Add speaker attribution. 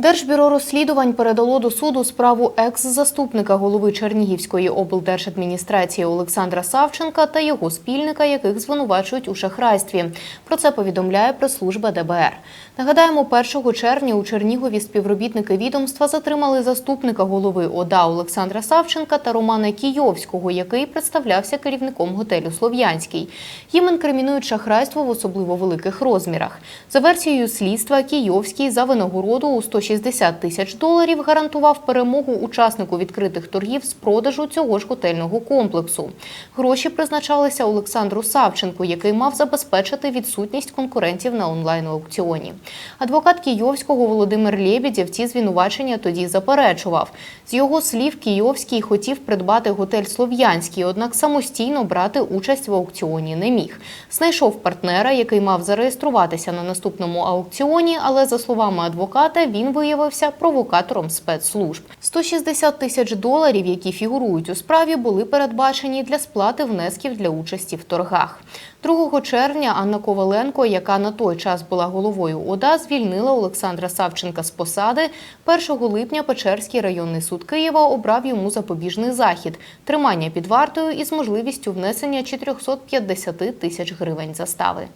Speaker 1: Держбюро розслідувань передало до суду справу екс-заступника голови Чернігівської облдержадміністрації Олександра Савченка та його спільника, яких звинувачують у шахрайстві. Про це повідомляє прес-служба ДБР. Нагадаємо, 1 червня у Чернігові співробітники відомства затримали заступника голови ОДА Олександра Савченка та Романа Кійовського, який представлявся керівником готелю Слов'янський. Їм інкримінують шахрайство в особливо великих розмірах. За версією слідства, Кійовський за винагороду у 160 тисяч доларів гарантував перемогу учаснику відкритих торгів з продажу цього ж готельного комплексу. Гроші призначалися Олександру Савченку, який мав забезпечити відсутність конкурентів на онлайн-аукціоні. Адвокат Кійовського Володимир Лєбідєв ці звинувачення тоді заперечував. З його слів, Кійовський хотів придбати готель Слов'янський, однак самостійно брати участь в аукціоні не міг. Знайшов партнера, який мав зареєструватися на наступному аукціоні, але за словами адвоката, він виявився провокатором спецслужб. 160 тисяч доларів, які фігурують у справі, були передбачені для сплати внесків для участі в торгах. 2 червня Анна Коваленко, яка на той час була головою ОДА, звільнила Олександра Савченка з посади. 1 липня Печерський районний суд Києва обрав йому запобіжний захід – тримання під вартою із можливістю внесення 450 тисяч гривень застави.